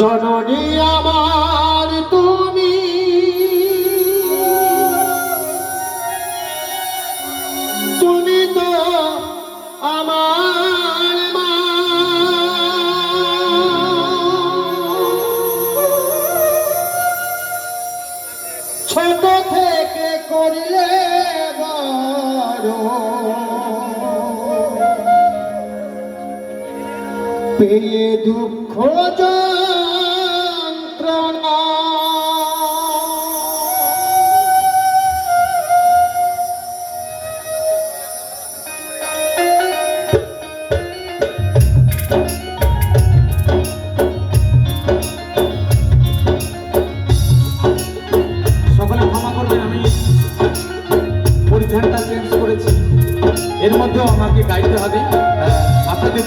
জননী আমার তুমি। তুমি তো আমার মা। ছোট থেকে করলে বড়। পেয়ে দুঃখ যন্ত্রণা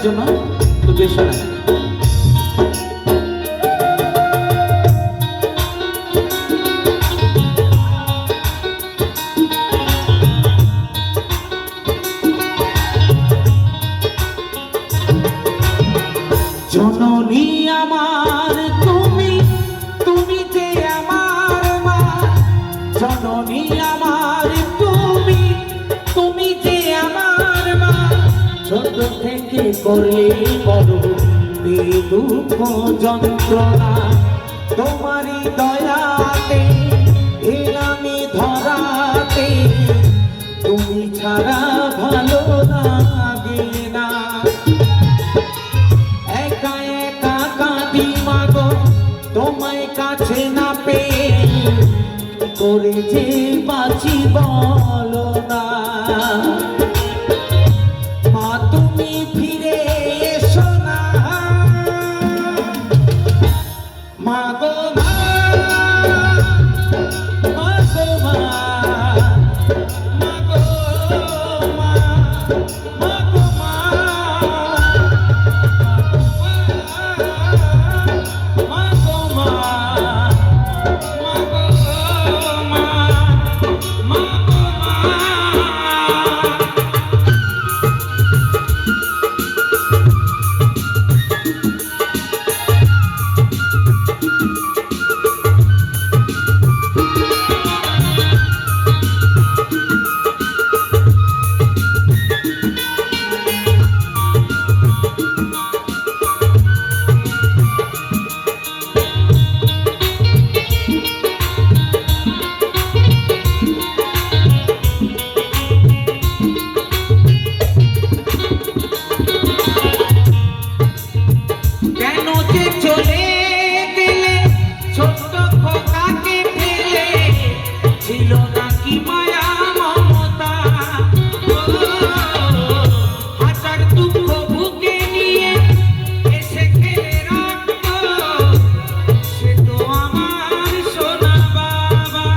de uma ছোট থেকে করলে দুঃখ যন্ত্রণা। তোমারই দয়াতে, এলামি ধরাতে, তুমি ছাড়া ভালো লাগে না। একা একা কাঁদি মাগো, তোমায় কাছে না পেয়ে কি করে যে বাঁচি ছোট্ট খোকাকে ফেলে ছিল নাকি মায়া, মমতা? হাজার দুঃখ বুকে নিয়ে এসে খেলে রাখতো সে তো আমার সোনা বাবা।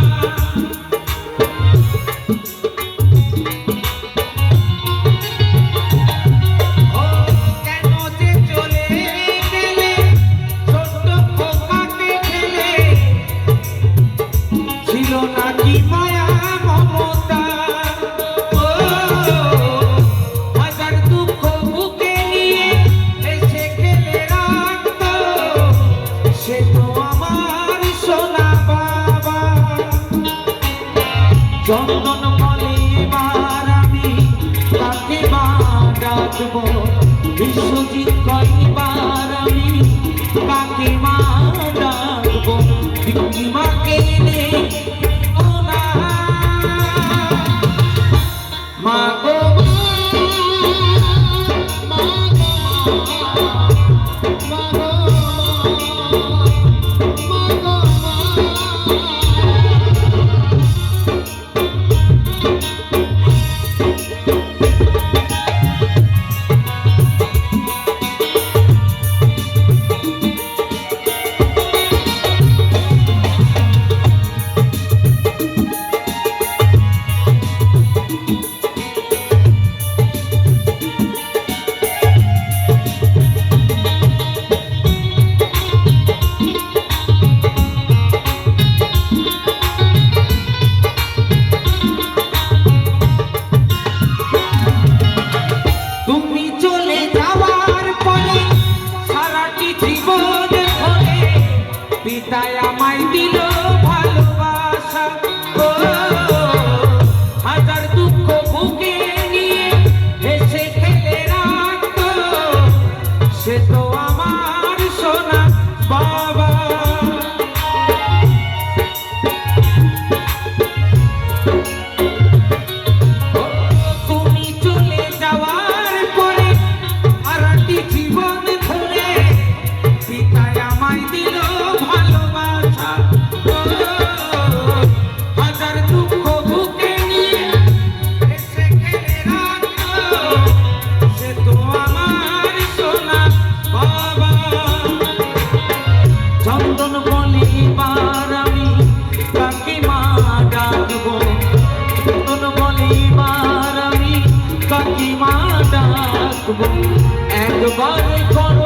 ডাকবো বিশ্বজিৎ কয়বার আমি কাকে মা ডাকবো। তুমি মাকে তাই and the body.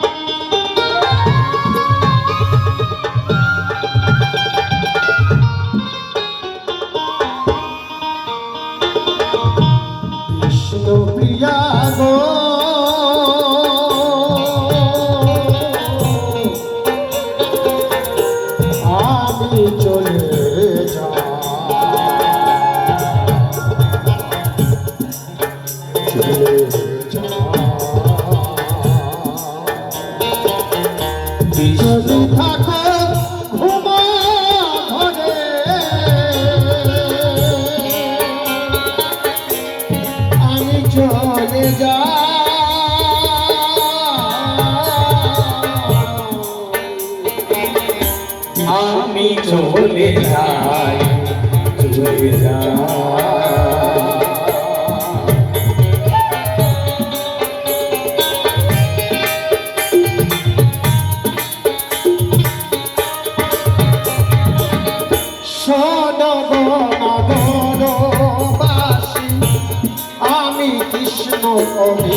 আমি চলে যাও